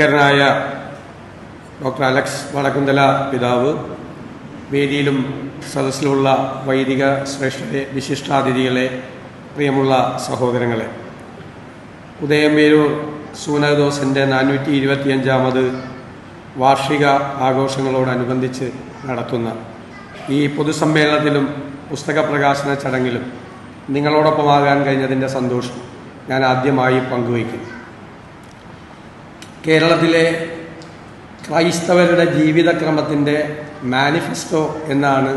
ായ doctor Alex Vadakkunthala പിതാവ് വേദിയിലും സദസ്സിലുമുള്ള വൈദിക ശ്രേഷ്ഠരെ വിശിഷ്ടാതിഥികളെ പ്രിയമുള്ള സഹോദരങ്ങളെ. ഉദയംവേരൂർ സൂനദോസിന്റെ നാനൂറ്റി ഇരുപത്തിയഞ്ചാമത് വാർഷിക ആഘോഷങ്ങളോടനുബന്ധിച്ച് നടത്തുന്ന ഈ പൊതുസമ്മേളനത്തിലും പുസ്തക പ്രകാശന ചടങ്ങിലും നിങ്ങളോടൊപ്പമാകാൻ കഴിഞ്ഞതിന്റെ സന്തോഷം ഞാൻ ആദ്യമായി പങ്കുവയ്ക്കുന്നു. കേരളത്തിലെ ക്രൈസ്തവരുടെ ജീവിതക്രമത്തിന്റെ മാനിഫെസ്റ്റോ എന്നാണ്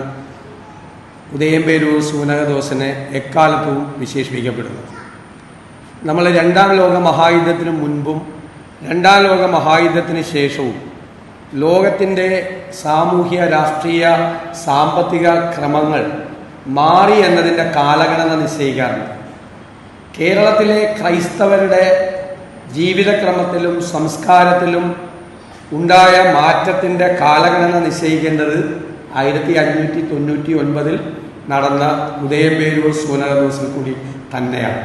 ഉദയംപേരൂർ സൂനകദോസിനെ എക്കാലത്തും വിശേഷിപ്പിക്കപ്പെടുന്നത്. നമ്മൾ രണ്ടാം ലോക മഹായുദ്ധത്തിന് മുൻപും രണ്ടാം ലോക മഹായുദ്ധത്തിന് ശേഷവും ലോകത്തിന്റെ സാമൂഹ്യ രാഷ്ട്രീയ സാമ്പത്തിക ക്രമങ്ങൾ മാറി എന്നതിന്റെ കാലഗണന നിശ്ചയിക്കാറുണ്ട്. കേരളത്തിലെ ക്രൈസ്തവരുടെ ജീവിതക്രമത്തിലും സംസ്കാരത്തിലും ഉണ്ടായ മാറ്റത്തിന്റെ കാലഗണന നിശ്ചയിക്കേണ്ടത് ആയിരത്തി അഞ്ഞൂറ്റി തൊണ്ണൂറ്റി ഒൻപതിൽ നടന്ന ഉദയംപേരൂർ സൂനകദോസിൽ കൂടി തന്നെയാണ്.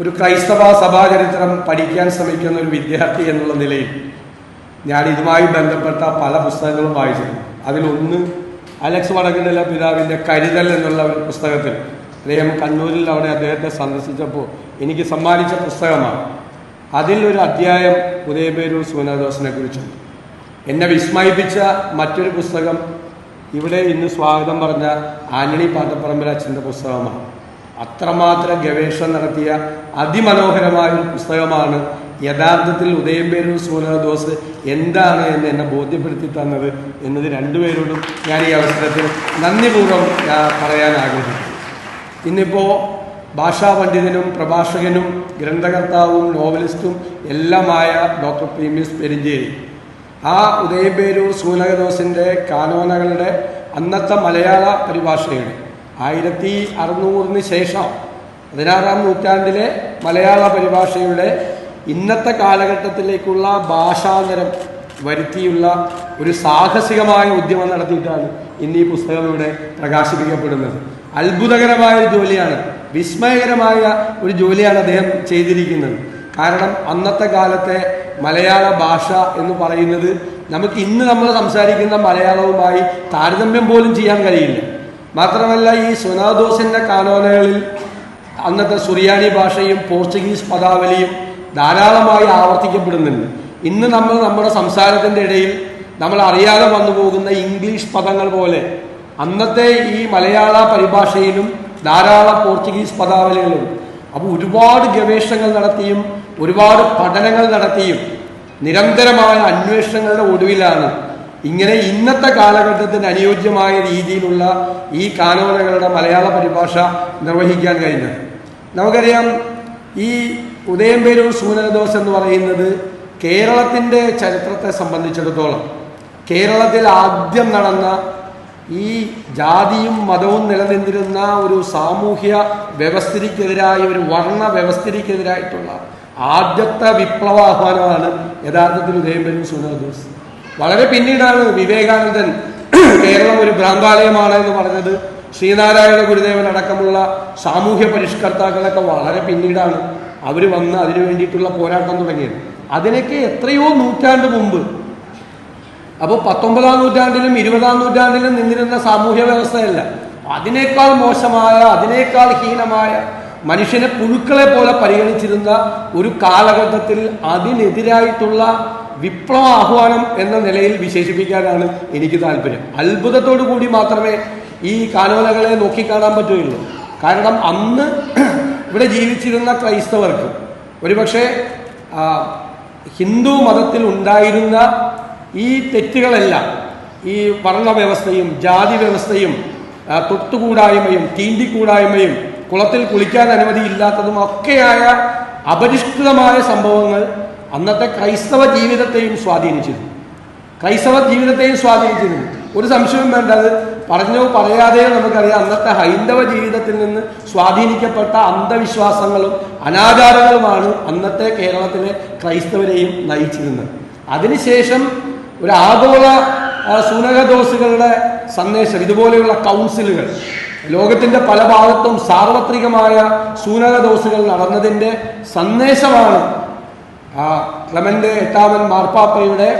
ഒരു ക്രൈസ്തവ സഭാചരിത്രം പഠിക്കാൻ ശ്രമിക്കുന്ന ഒരു വിദ്യാർത്ഥി എന്നുള്ള നിലയിൽ ഞാൻ ഇതുമായി ബന്ധപ്പെട്ട പല പുസ്തകങ്ങളും വായിച്ചിട്ടുണ്ട് അതിലൊന്ന് അലക്സ് വടക്കണ്ടല പിതാവിന്റെ കരുതൽ എന്നുള്ള ഒരു പുസ്തകത്തിൽ അദ്ദേഹം കണ്ണൂരിൽ അവിടെ അദ്ദേഹത്തെ സന്ദർശിച്ചപ്പോൾ എനിക്ക് സമ്മാനിച്ച പുസ്തകമാണ്. അതിൽ ഒരു അധ്യായം ഉദയപേരൂർ സുവനദോസിനെ കുറിച്ചുണ്ട് എന്നെ വിസ്മയിപ്പിച്ച മറ്റൊരു പുസ്തകം ഇവിടെ ഇന്ന് സ്വാഗതം പറഞ്ഞ ആന്റണി പാട്ടപ്പറമ്പിൽ അച്ഛന്റെ പുസ്തകമാണ്. അത്രമാത്രം ഗവേഷണം നടത്തിയ അതിമനോഹരമായ ഒരു പുസ്തകമാണ് യഥാർത്ഥത്തിൽ ഉദയംപേരൂർ സുവനദോസ് എന്താണ് എന്ന് എന്നെ ബോധ്യപ്പെടുത്തി തന്നത് എന്നത് രണ്ടുപേരോടും ഞാൻ ഈ അവസരത്തിൽ നന്ദിപൂർവം പറയാൻ ആഗ്രഹിക്കുന്നു. ഇന്നിപ്പോൾ ഭാഷാ പണ്ഡിതനും പ്രഭാഷകനും ഗ്രന്ഥകർത്താവും നോവലിസ്റ്റും എല്ലാമായ ഡോക്ടർ പി മിസ് പെരിഞ്ചേരി. ആ ഉദയപേരൂർ സൂനകദോസിന്റെ കാനോനകളുടെ അന്നത്തെ മലയാള പരിഭാഷയാണ്. ആയിരത്തി അറുന്നൂറിന് ശേഷം പതിനാറാം നൂറ്റാണ്ടിലെ മലയാള പരിഭാഷയുടെ ഇന്നത്തെ കാലഘട്ടത്തിലേക്കുള്ള ഭാഷാന്തരം വരുത്തിയുള്ള ഒരു സാഹസികമായ ഉദ്യമം നടത്തിയിട്ടാണ് ഇന്ന് ഈ പുസ്തകം ഇവിടെ പ്രകാശിപ്പിക്കപ്പെടുന്നത്. അത്ഭുതകരമായ ജോലിയാണ് വിസ്മയകരമായ ഒരു ജോലിയാണ് അദ്ദേഹം ചെയ്തിരിക്കുന്നത്. കാരണം അന്നത്തെ കാലത്തെ മലയാള ഭാഷ എന്ന് പറയുന്നത് നമുക്ക് ഇന്ന് നമ്മൾ സംസാരിക്കുന്ന മലയാളവുമായി താരതമ്യം പോലും ചെയ്യാൻ കഴിയില്ല. മാത്രമല്ല ഈ സുനാദോസിന്റെ കാനോനകളിൽ അന്നത്തെ സുറിയാനി ഭാഷയും പോർച്ചുഗീസ് പദാവലിയും ധാരാളമായി ആവർത്തിക്കപ്പെടുന്നുണ്ട്. ഇന്ന് നമ്മൾ നമ്മുടെ സംസാരത്തിന്റെ ഇടയിൽ നമ്മൾ അറിയാതെ വന്നു പോകുന്ന ഇംഗ്ലീഷ് പദങ്ങൾ പോലെ അന്നത്തെ ഈ മലയാള പരിഭാഷയിലും ധാരാളം പോർച്ചുഗീസ് പദാവലികളുണ്ട് അപ്പോൾ ഒരുപാട് ഗവേഷണങ്ങൾ നടത്തിയും ഒരുപാട് പഠനങ്ങൾ നടത്തിയും നിരന്തരമായ അന്വേഷണങ്ങളുടെ ഒടുവിലാണ് ഇങ്ങനെ ഇന്നത്തെ കാലഘട്ടത്തിന് അനുയോജ്യമായ രീതിയിലുള്ള ഈ കാനോനകളുടെ മലയാള പരിഭാഷ നിർവഹിക്കാൻ കഴിഞ്ഞത്. നമുക്കറിയാം ഈ ഉദയംപേരൂർ സൂനനദോസ് എന്ന് പറയുന്നത് കേരളത്തിന്റെ ചരിത്രത്തെ സംബന്ധിച്ചിടത്തോളം കേരളത്തിൽ ആദ്യം നടന്ന ഈ ജാതിയും മതവും നിലനിന്നിരുന്ന ഒരു സാമൂഹ്യ വ്യവസ്ഥിതിക്കെതിരായ ഒരു വർണ വ്യവസ്ഥിതിക്കെതിരായിട്ടുള്ള ആദ്യത്തെ വിപ്ലവാഹ്വാനമാണ് യഥാർത്ഥത്തിൽ ഉദയം സുനദോസ് വളരെ പിന്നീടാണ് വിവേകാനന്ദൻ കേരളം ഒരു ഭ്രാന്താലയമാണ് എന്ന് പറഞ്ഞത്. ശ്രീനാരായണ ഗുരുദേവൻ അടക്കമുള്ള സാമൂഹ്യ പരിഷ്കർത്താക്കളൊക്കെ വളരെ പിന്നീടാണ് അവർ വന്ന് അതിനു വേണ്ടിയിട്ടുള്ള പോരാട്ടം തുടങ്ങിയത്. അതിനൊക്കെ എത്രയോ നൂറ്റാണ്ട് മുമ്പ് അപ്പോൾ പത്തൊമ്പതാം നൂറ്റാണ്ടിലും ഇരുപതാം നൂറ്റാണ്ടിലും നിന്നിരുന്ന സാമൂഹ്യ വ്യവസ്ഥയല്ല. അതിനേക്കാൾ മോശമായ അതിനേക്കാൾ ഹീനമായ മനുഷ്യനെ പുഴുക്കളെ പോലെ പരിഗണിച്ചിരുന്ന ഒരു കാലഘട്ടത്തിൽ അതിനെതിരായിട്ടുള്ള വിപ്ലവ ആഹ്വാനം എന്ന നിലയിൽ വിശേഷിപ്പിക്കാനാണ് എനിക്ക് താല്പര്യം. അത്ഭുതത്തോടു കൂടി മാത്രമേ ഈ കാനോലകളെ നോക്കിക്കാണാൻ പറ്റുകയുള്ളൂ. കാരണം അന്ന് ഇവിടെ ജീവിച്ചിരുന്ന ക്രൈസ്തവർക്ക് ഒരുപക്ഷെ ഹിന്ദു മതത്തിൽ ഉണ്ടായിരുന്ന ഈ തെറ്റുകളെല്ലാം ഈ വർണവ്യവസ്ഥയും ജാതി വ്യവസ്ഥയും തൊട്ടുകൂടായ്മയും തീണ്ടിക്കൂടായ്മയും കുളത്തിൽ കുളിക്കാൻ അനുമതിയില്ലാത്തതും ഒക്കെയായ അപരിഷ്കൃതമായ സംഭവങ്ങൾ അന്നത്തെ ക്രൈസ്തവ ജീവിതത്തെയും സ്വാധീനിച്ചിരുന്നു. ക്രൈസ്തവ ജീവിതത്തെയും സ്വാധീനിച്ചിരുന്നു. ഒരു സംശയവും വേണ്ട അത് പറഞ്ഞോ പറയാതെയോ നമുക്കറിയാം. അന്നത്തെ ഹൈന്ദവ ജീവിതത്തിൽ നിന്ന് സ്വാധീനിക്കപ്പെട്ട അന്ധവിശ്വാസങ്ങളും അനാചാരങ്ങളുമാണ് അന്നത്തെ കേരളത്തിലെ ക്രൈസ്തവരെയും നയിച്ചിരുന്നത്. അതിനുശേഷം ഒരു ആഗോള സുനക ദോസുകളുടെ സന്ദേശം ഇതുപോലെയുള്ള കൗൺസിലുകൾ. ലോകത്തിന്റെ പല ഭാഗത്തും സാർവത്രികമായ സൂനകദോസുകൾ നടന്നതിന്റെ സന്ദേശമാണ് ആ ക്ലമന്റ് എട്ടാമൻ മാർപ്പാപ്പയുടെ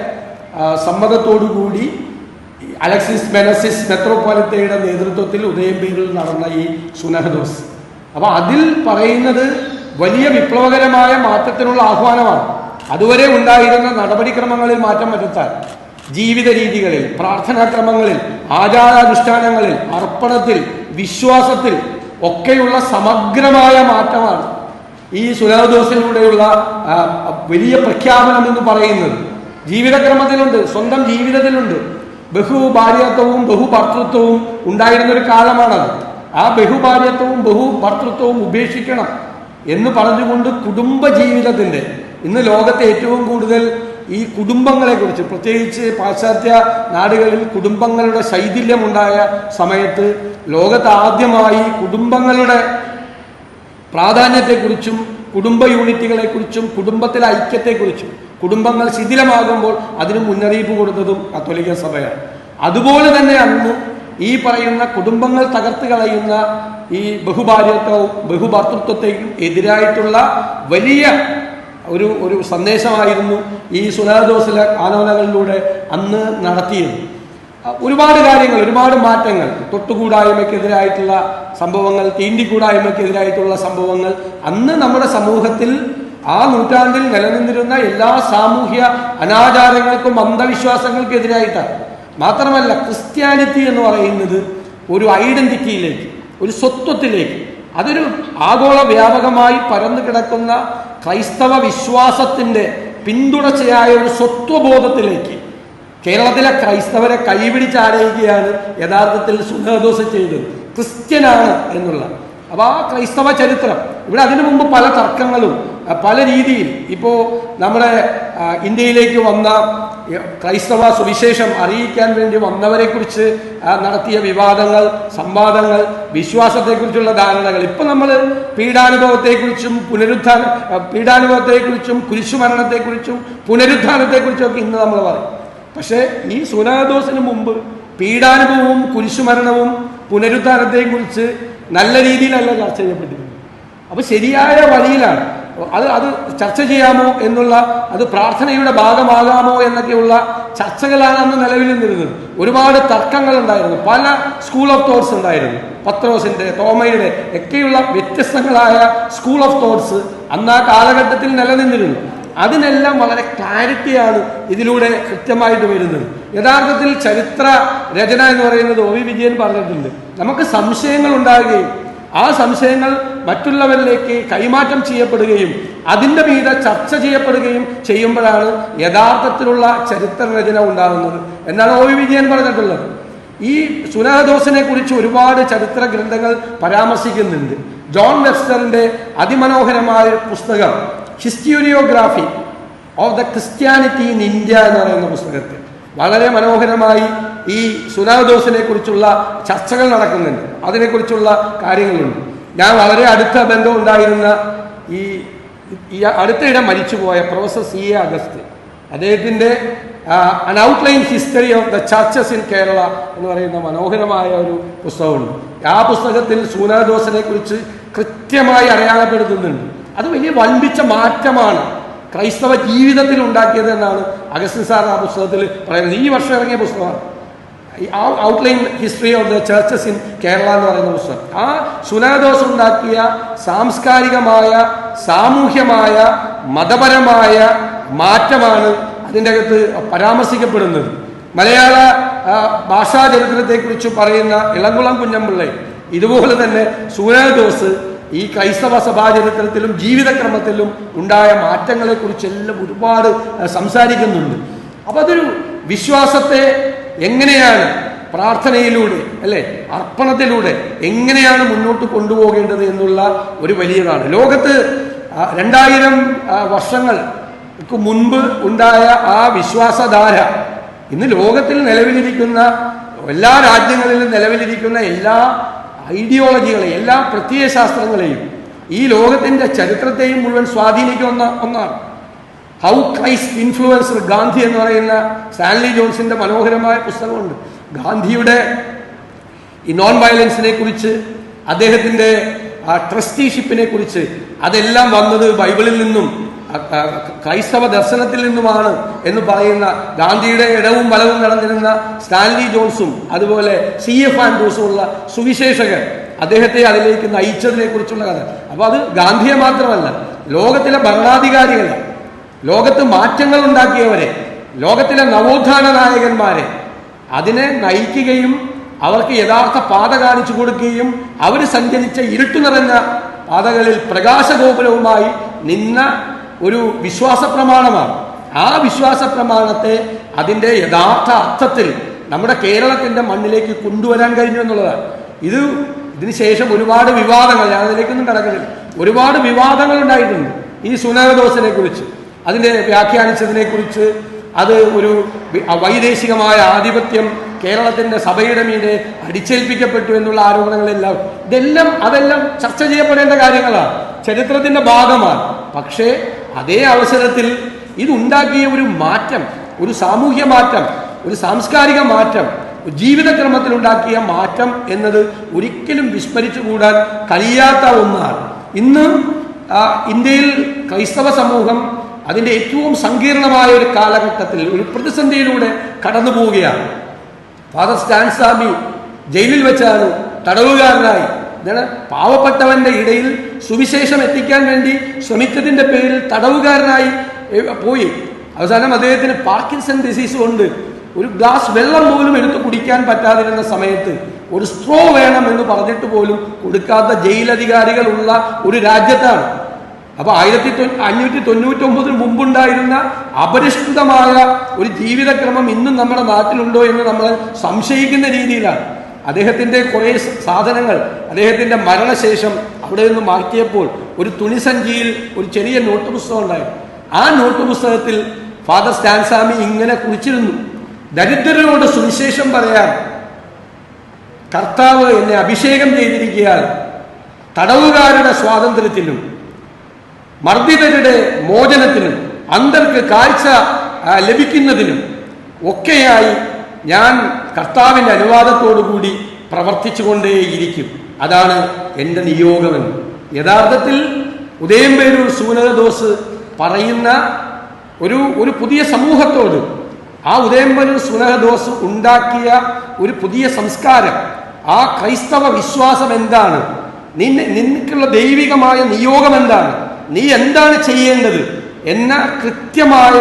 സമ്മതത്തോടുകൂടി അലക്സിസ് മെനസിസ് മെത്രോപോലിത്തയുടെ നേതൃത്വത്തിൽ ഉദയംപേരിൽ നടന്ന ഈ സുനഹദോസ്. അപ്പൊ അതിൽ പറയുന്നത് വലിയ വിപ്ലവകരമായ മാറ്റത്തിനുള്ള ആഹ്വാനമാണ്. അതുവരെ ഉണ്ടായിരുന്ന നടപടിക്രമങ്ങളിൽ മാറ്റം വരുത്താൻ ജീവിത രീതികളിൽ പ്രാർത്ഥനാക്രമങ്ങളിൽ ആചാരാനുഷ്ഠാനങ്ങളിൽ അർപ്പണത്തിൽ വിശ്വാസത്തിൽ ഒക്കെയുള്ള സമഗ്രമായ മാറ്റമാണ് ഈ സുലഭദോസിലൂടെയുള്ള വലിയ പ്രഖ്യാപനം എന്ന് പറയുന്നത്. ജീവിതക്രമത്തിലുണ്ട് സ്വന്തം ജീവിതത്തിലുണ്ട്. ബഹുഭാര്യത്വവും ബഹുഭർത്തൃത്വവും ഉണ്ടായിരുന്ന ഒരു കാലമാണത്. ആ ബഹുഭാര്യത്വവും ബഹുഭർത്തൃത്വവും ഉപേക്ഷിക്കണം എന്ന് പറഞ്ഞുകൊണ്ട് കുടുംബ ജീവിതത്തിന്റെ ഇന്ന് ലോകത്തെ ഏറ്റവും കൂടുതൽ ഈ കുടുംബങ്ങളെ കുറിച്ച് പ്രത്യേകിച്ച് പാശ്ചാത്യ നാടുകളിൽ കുടുംബങ്ങളുടെ ശൈഥില്യമുണ്ടായ സമയത്ത് ലോകത്ത് ആദ്യമായി കുടുംബങ്ങളുടെ പ്രാധാന്യത്തെക്കുറിച്ചും കുടുംബ യൂണിറ്റുകളെക്കുറിച്ചും കുടുംബത്തിലെ ഐക്യത്തെക്കുറിച്ചും കുടുംബങ്ങൾ ശിഥിലമാകുമ്പോൾ അതിന് മുന്നറിയിപ്പ് കൊടുത്തതും കത്തോലിക്ക സഭയാണ്. അതുപോലെ തന്നെ അന്ന് ഈ പറയുന്ന കുടുംബങ്ങൾ തകർത്ത് കളയുന്ന ഈ ബഹുഭാര്യത്വവും ബഹുഭർത്തൃത്വത്തെയും എതിരായിട്ടുള്ള വലിയ ഒരു ഒരു സന്ദേശമായിരുന്നു ഈ സുനാദോസിലെ ആലോചനകളിലൂടെ അന്ന് നടത്തിയത്. ഒരുപാട് കാര്യങ്ങൾ ഒരുപാട് മാറ്റങ്ങൾ. തൊട്ടുകൂടായ്മയ്ക്കെതിരായിട്ടുള്ള സംഭവങ്ങൾ തീണ്ടിക്കൂടായ്മയ്ക്കെതിരായിട്ടുള്ള സംഭവങ്ങൾ അന്ന് നമ്മുടെ സമൂഹത്തിൽ ആ നൂറ്റാണ്ടിൽ നിലനിന്നിരുന്ന എല്ലാ സാമൂഹ്യ അനാചാരങ്ങൾക്കും അന്ധവിശ്വാസങ്ങൾക്കെതിരായിട്ടാണ്. മാത്രമല്ല ക്രിസ്ത്യാനിറ്റി എന്ന് പറയുന്നത് ഒരു ഐഡന്റിറ്റിയിലേക്ക് ഒരു സ്വത്വത്തിലേക്ക് അതൊരു ആഗോള വ്യാപകമായി പരന്നു കിടക്കുന്ന ക്രൈസ്തവ വിശ്വാസത്തിന്റെ പിന്തുടർച്ചയായ ഒരു സ്വത്വബോധത്തിലേക്ക് കേരളത്തിലെ ക്രൈസ്തവരെ കൈപിടിച്ച് ആരയിക്കുകയാണ് യഥാർത്ഥത്തിൽ സുഖദോസ ചെയ്തത്. ക്രിസ്ത്യനാണ് എന്നുള്ള. അപ്പോൾ ആ ക്രൈസ്തവ ചരിത്രം ഇവിടെ അതിനു മുമ്പ് പല തർക്കങ്ങളും പല രീതിയിൽ. ഇപ്പോൾ നമ്മുടെ ഇന്ത്യയിലേക്ക് വന്ന ക്രൈസ്തവ സുവിശേഷം അറിയിക്കാൻ വേണ്ടി വന്നവരെ കുറിച്ച് നടത്തിയ വിവാദങ്ങൾ സംവാദങ്ങൾ വിശ്വാസത്തെക്കുറിച്ചുള്ള ധാരണകൾ. ഇപ്പൊ നമ്മൾ പീഡാനുഭവത്തെക്കുറിച്ചും പുനരുത്ഥാന പീഡാനുഭവത്തെക്കുറിച്ചും കുരിശുമരണത്തെക്കുറിച്ചും പുനരുത്ഥാനത്തെക്കുറിച്ചും ഒക്കെ ഇന്ന് നമ്മൾ പറയും. പക്ഷേ ഈ സുനാദോസിന് മുമ്പ് പീഡാനുഭവവും കുരിശുമരണവും പുനരുദ്ധാനത്തെയും കുറിച്ച് നല്ല രീതിയിലല്ല ചർച്ച ചെയ്യപ്പെട്ടിരുന്നത്. അപ്പോൾ ശരിയായ വഴിയിലാണ് അത് അത് ചർച്ച ചെയ്യാമോ എന്നുള്ള അത് പ്രാർത്ഥനയുടെ ഭാഗമാകാമോ എന്നൊക്കെയുള്ള ചർച്ചകളാണ് അന്ന് നിലവിൽ നിന്നിരുന്നത്. ഒരുപാട് തർക്കങ്ങൾ ഉണ്ടായിരുന്നു. പല സ്കൂൾ ഓഫ് തോട്ട്സ് ഉണ്ടായിരുന്നു. പത്രോസിന്റെ തോമയുടെ ഒക്കെയുള്ള വ്യത്യസ്തങ്ങളായ സ്കൂൾ ഓഫ് തോട്ട്സ് അന്ന് ആ കാലഘട്ടത്തിൽ നിലനിന്നിരുന്നു. അതിനെല്ലാം വളരെ ക്ലാരിറ്റിയാണ് ഇതിലൂടെ കൃത്യമായിട്ട് വരുന്നത്. യഥാർത്ഥത്തിൽ ചരിത്ര രചന എന്ന് പറയുന്നത് ഒ വി വിജയൻ പറഞ്ഞിട്ടുണ്ട്. നമുക്ക് സംശയങ്ങൾ ഉണ്ടാകുകയും ആ സംശയങ്ങൾ മറ്റുള്ളവരിലേക്ക് കൈമാറ്റം ചെയ്യപ്പെടുകയും അതിന്റെ മീതെ ചർച്ച ചെയ്യപ്പെടുകയും ചെയ്യുമ്പോഴാണ് യഥാർത്ഥത്തിലുള്ള ചരിത്രരചന ഉണ്ടാകുന്നത്. എന്നാണ് ഒ വി വിജയൻ പറഞ്ഞിട്ടുള്ളത്. ഈ സുനഹദോസിനെ കുറിച്ച് ഒരുപാട് ചരിത്ര ഗ്രന്ഥങ്ങൾ പരാമർശിക്കുന്നുണ്ട്. ജോൺ വെബ്സ്റ്ററിന്റെ അതിമനോഹരമായ പുസ്തകം historiography of the Christianity in India എന്ന് പറയുന്ന പുസ്തകത്തിൽ വളരെ മനോഹരമായി ഈ സുനാദോസിനെ കുറിച്ചുള്ള ചർച്ചകൾ നടക്കുന്നുണ്ട്. അതിനെക്കുറിച്ചുള്ള കാര്യങ്ങളുണ്ട്. ഞാൻ വളരെ അടുത്ത ബന്ധം ഉണ്ടായിരുന്ന ഈ ഈ അടുത്തിടെ മരിച്ചുപോയ പ്രൊഫസർ സി എ അഗസ്റ്റ് അദ്ദേഹത്തിന്റെ an outline history of the churches in Kerala എന്ന് പറയുന്ന മനോഹരമായ ഒരു പുസ്തകമുണ്ട്. ആ പുസ്തകത്തിൽ സൂനാദോസിനെ കുറിച്ച് കൃത്യമായി അടയാളപ്പെടുത്തുന്നുണ്ട്. അത് വലിയ വൻപിച്ച മാറ്റമാണ് ക്രൈസ്തവ ജീവിതത്തിൽ ഉണ്ടാക്കിയത് എന്നാണ് അഗസ്റ്റിൻ സാർ ആ പുസ്തകത്തിൽ പറയുന്നത്. ഈ വർഷം ഇറങ്ങിയ പുസ്തകമാണ്. Outline history of the churches in Kerala എന്ന് പറയുന്ന പുസ്തകം. ആ സുനാദോസ് ഉണ്ടാക്കിയ സാംസ്കാരികമായ സാമൂഹ്യമായ മതപരമായ മാറ്റമാണ് അതിന്റെ അകത്ത് പരാമർശിക്കപ്പെടുന്നത്. മലയാള ഭാഷാ ചരിത്രത്തെക്കുറിച്ച് പറയുന്ന ഇളംകുളം കുഞ്ഞമ്പിള്ളെ ഇതുപോലെ തന്നെ സുനാദോസ് ഈ ക്രൈസ്തവ സഭാചരിത്രത്തിലും ജീവിതക്രമത്തിലും ഉണ്ടായ മാറ്റങ്ങളെക്കുറിച്ചെല്ലാം ഒരുപാട് സംസാരിക്കുന്നുണ്ട്. അപ്പൊ അതൊരു വിശ്വാസത്തെ എങ്ങനെയാണ് പ്രാർത്ഥനയിലൂടെ അല്ലെ? അർപ്പണത്തിലൂടെ എങ്ങനെയാണ് മുന്നോട്ട് കൊണ്ടുപോകേണ്ടത് എന്നുള്ള ഒരു വലിയതാണ്. ലോകത്ത് രണ്ടായിരം വർഷങ്ങൾക്ക് മുൻപ് ഉണ്ടായ ആ വിശ്വാസധാര ഇന്ന് ലോകത്തിൽ നിലവിലിരിക്കുന്ന എല്ലാ രാജ്യങ്ങളിലും നിലവിലിരിക്കുന്ന എല്ലാ ഐഡിയോളജികളെയും എല്ലാ പ്രത്യയശാസ്ത്രങ്ങളെയും ഈ ലോകത്തിന്റെ ചരിത്രത്തെയും മുഴുവൻ സ്വാധീനിക്കുന്ന ഒന്നാണ്. ഹൗ ക്രൈസ്റ്റ് ഇൻഫ്ലുവൻസർ ഗാന്ധി എന്ന് പറയുന്ന സ്റ്റാൻലി ജോൺസിന്റെ മനോഹരമായ പുസ്തകമുണ്ട്. ഗാന്ധിയുടെ ഈ നോൺ വയലൻസിനെ കുറിച്ച് അദ്ദേഹത്തിന്റെ ആ ട്രസ്റ്റിഷിപ്പിനെ കുറിച്ച് അതെല്ലാം വന്നത് ബൈബിളിൽ നിന്നും ക്രൈസ്തവ ദർശനത്തിൽ നിന്നുമാണ് എന്ന് പറയുന്ന ഗാന്ധിയുടെ ഇടവും വലവും നടന്നിരുന്ന സ്റ്റാൻലി ജോൺസും അതുപോലെ സി എഫ് ആൻഡ്രൂസും ഉള്ള സുവിശേഷകർ അദ്ദേഹത്തെ അതിലേക്ക് നയിച്ചതിനെ കുറിച്ചുള്ള കഥ. അപ്പൊ അത് ഗാന്ധിയെ മാത്രമല്ല ലോകത്തിലെ ഭരണാധികാരികളെ ലോകത്ത് മാറ്റങ്ങൾ ഉണ്ടാക്കിയവരെ ലോകത്തിലെ നവോത്ഥാന നായകന്മാരെ അതിനെ നയിക്കുകയും അവർക്ക് യഥാർത്ഥ പാത കാണിച്ചു കൊടുക്കുകയും അവർ സഞ്ചരിച്ച ഇരുട്ടു നിറഞ്ഞ പാതകളിൽ പ്രകാശഗോപുരവുമായി നിന്ന ഒരു വിശ്വാസ പ്രമാണമാണ് ആ വിശ്വാസ പ്രമാണത്തെ അതിന്റെ യഥാർത്ഥ അർത്ഥത്തിൽ നമ്മുടെ കേരളത്തിന്റെ മണ്ണിലേക്ക് കൊണ്ടുവരാൻ കഴിഞ്ഞു എന്നുള്ളതാണ്. ഇത് ഇതിനുശേഷം ഒരുപാട് വിവാദങ്ങൾ ഞാൻ അതിലേക്കൊന്നും കടക്കുന്നില്ല. ഒരുപാട് വിവാദങ്ങൾ ഉണ്ടായിട്ടുണ്ട്. ഈ സുനകദോസിനെ കുറിച്ച്. അതിനെ വ്യാഖ്യാനിച്ചതിനെക്കുറിച്ച് അത് ഒരു വൈദേശികമായ ആധിപത്യം കേരളത്തിന്റെ സഭയുടെ മീതെ അടിച്ചേൽപ്പിക്കപ്പെട്ടു എന്നുള്ള ആരോപണങ്ങളെല്ലാം ഇതെല്ലാം അതെല്ലാം ചർച്ച ചെയ്യപ്പെടേണ്ട കാര്യങ്ങളാണ് ചരിത്രത്തിന്റെ ഭാഗമാണ്. പക്ഷേ അതേ അവസരത്തിൽ ഇതുണ്ടാക്കിയ ഒരു മാറ്റം ഒരു സാമൂഹ്യ മാറ്റം ഒരു സാംസ്കാരിക മാറ്റം ജീവിതക്രമത്തിൽ ഉണ്ടാക്കിയ മാറ്റം എന്നത് ഒരിക്കലും വിസ്മരിച്ചുകൂടാൻ കഴിയാത്ത ഒന്നാണ്. ഇന്ന് ഇന്ത്യയിൽ ക്രൈസ്തവ സമൂഹം അതിന്റെ ഏറ്റവും സങ്കീർണമായ ഒരു കാലഘട്ടത്തിൽ ഒരു പ്രതിസന്ധിയിലൂടെ കടന്നു പോവുകയാണ്. ഫാദർ സ്റ്റാൻസാമി ജയിലിൽ വെച്ചാണ് തടവുകാരനായി. പാവപ്പെട്ടവന്റെ ഇടയിൽ സുവിശേഷം എത്തിക്കാൻ വേണ്ടി ശ്രമിച്ചതിന്റെ പേരിൽ തടവുകാരനായി പോയി. അവസാനം അദ്ദേഹത്തിന് പാർക്കിൻസൺ ഡിസീസ് കൊണ്ട് ഒരു ഗ്ലാസ് വെള്ളം പോലും എടുത്ത് കുടിക്കാൻ പറ്റാതിരുന്ന സമയത്ത് ഒരു സ്ട്രോ വേണം എന്ന് പറഞ്ഞിട്ട് പോലും കൊടുക്കാത്ത ജയിലധികാരികളുള്ള ഒരു രാജ്യത്താണ്. അപ്പൊ ആയിരത്തി അഞ്ഞൂറ്റി തൊണ്ണൂറ്റി ഒമ്പതിന് മുമ്പുണ്ടായിരുന്ന അപരിഷ്കൃതമായ ഒരു ജീവിതക്രമം ഇന്നും നമ്മുടെ നാട്ടിലുണ്ടോ എന്ന് നമ്മൾ സംശയിക്കുന്ന രീതിയിലാണ്. അദ്ദേഹത്തിന്റെ കുറെ സാധനങ്ങൾ അദ്ദേഹത്തിന്റെ മരണശേഷം അവിടെ നിന്ന് മാറ്റിയപ്പോൾ ഒരു തുണിസഞ്ചിയിൽ ഒരു ചെറിയ നോട്ട് പുസ്തകം ഉണ്ടായിരുന്നു ആ നോട്ട് പുസ്തകത്തിൽ ഫാദർ സ്റ്റാൻസാമി ഇങ്ങനെ കുറിച്ചിരുന്നു. ദരിദ്രരോട് സുവിശേഷം പറയാൻ കർത്താവ് എന്നെ അഭിഷേകം ചെയ്തിരിക്കുകയാൽ തടവുകാരുടെ സ്വാതന്ത്ര്യത്തിനും മർദ്ദിതരുടെ മോചനത്തിനും അന്തർക്ക് കാഴ്ച ലഭിക്കുന്നതിനും ഒക്കെയായി ഞാൻ കർത്താവിന്റെ അനുവാദത്തോടുകൂടി പ്രവർത്തിച്ചുകൊണ്ടേയിരിക്കും. അതാണ് എന്റെ നിയോഗമെന്ന്. യഥാർത്ഥത്തിൽ ഉദയംപേരൂർ സൂനകദോസ് പറയുന്ന ഒരു ഒരു പുതിയ സമൂഹത്തോട് ആ ഉദയംപേരൂർ സുനഹദോസ് ഉണ്ടാക്കിയ ഒരു പുതിയ സംസ്കാരം ആ ക്രൈസ്തവ വിശ്വാസം എന്താണ് നിന്നെ നിനക്കുള്ള ദൈവികമായ നിയോഗം എന്താണ് നീ എന്താണ് ചെയ്യേണ്ടത് എന്ന കൃത്യമായ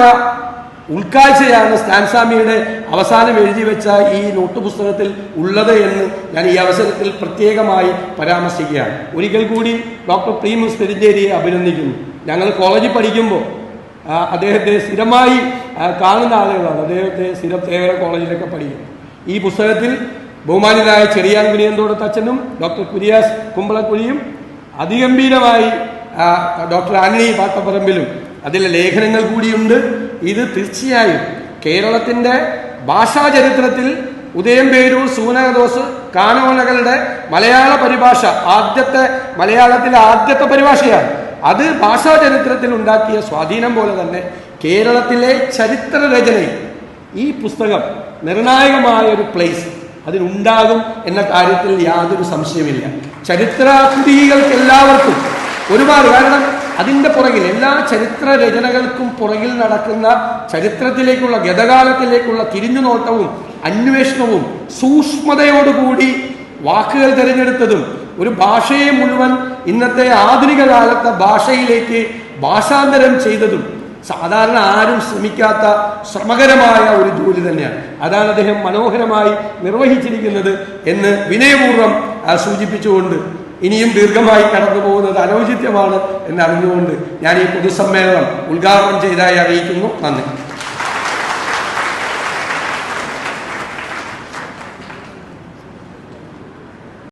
ഉൾക്കാഴ്ചയാണ് സ്റ്റാൻസാമിയുടെ അവസാനം എഴുതി വെച്ച ഈ നോട്ട് പുസ്തകത്തിൽ ഉള്ളത് എന്ന് ഞാൻ ഈ അവസരത്തിൽ പ്രത്യേകമായി പരാമർശിക്കുകയാണ്. ഒരിക്കൽ കൂടി ഡോക്ടർ പ്രീമുസ് പെരിഞ്ചേരിയെ അഭിനന്ദിക്കുന്നു. ഞങ്ങൾ കോളേജിൽ പഠിക്കുമ്പോൾ അദ്ദേഹത്തെ സ്ഥിരമായി കാണുന്ന ആളുകളാണ്. അദ്ദേഹത്തെ സ്ഥിരം തേവര കോളേജിലൊക്കെ പഠിക്കുന്നു. ഈ പുസ്തകത്തിൽ ബഹുമാനായ ചെറിയാൻ കുനിയന്തോടത്തച്ഛനും ഡോക്ടർ കുര്യാസ് കുമ്പളക്കുഴിയും അതിഗംഭീരമായി ഡോക്ടർ ആന്റണി പാട്ടപ്പറമ്പിലും. അതിലെ ലേഖനങ്ങൾ കൂടിയുണ്ട്. ഇത് തീർച്ചയായും കേരളത്തിന്റെ ഭാഷാ ചരിത്രത്തിൽ ഉദയംപേരൂർ സൂനകദോസ് കാനോനകളുടെ മലയാള പരിഭാഷ ആദ്യത്തെ മലയാളത്തിലെ ആദ്യത്തെ പരിഭാഷയാണ്. അത് ഭാഷാ ചരിത്രത്തിൽ ഉണ്ടാക്കിയ സ്വാധീനം പോലെ തന്നെ കേരളത്തിലെ ചരിത്ര രചനയിൽ ഈ പുസ്തകം നിർണായകമായ ഒരു പ്ലേസ് അതിനുണ്ടാകും എന്ന കാര്യത്തിൽ യാതൊരു സംശയമില്ല ചരിത്രാകൃതികൾക്ക് എല്ലാവർക്കും ഒരുപാട് കാരണം. അതിന്റെ പുറകിൽ എല്ലാ ചരിത്ര രചനകൾക്കും പുറകിൽ നടക്കുന്ന ചരിത്രത്തിലേക്കുള്ള ഗതകാലത്തിലേക്കുള്ള തിരിഞ്ഞുനോട്ടവും അന്വേഷണവും സൂക്ഷ്മതയോടുകൂടി വാക്കുകൾ തിരഞ്ഞെടുത്തതും ഒരു ഭാഷയെ മുഴുവൻ ഇന്നത്തെ ആധുനിക കാലത്തെ ഭാഷയിലേക്ക് ഭാഷാന്തരം ചെയ്തതും സാധാരണ ആരും ശ്രമിക്കാത്ത ശ്രമകരമായ ഒരു ജോലി തന്നെയാണ്. അതാണ് അദ്ദേഹം മനോഹരമായി നിർവഹിച്ചിരിക്കുന്നത് എന്ന് വിനയപൂർവം സൂചിപ്പിച്ചുകൊണ്ട് ഇനിയും ദീർഘമായി കടന്നു പോകുന്നത് അനൗചിത്യമാണ് എന്നറിഞ്ഞുകൊണ്ട് ഞാൻ ഈ പൊതുസമ്മേളനം ഉദ്ഘാടനം ചെയ്തതായി അറിയിക്കുന്നു. നന്ദി.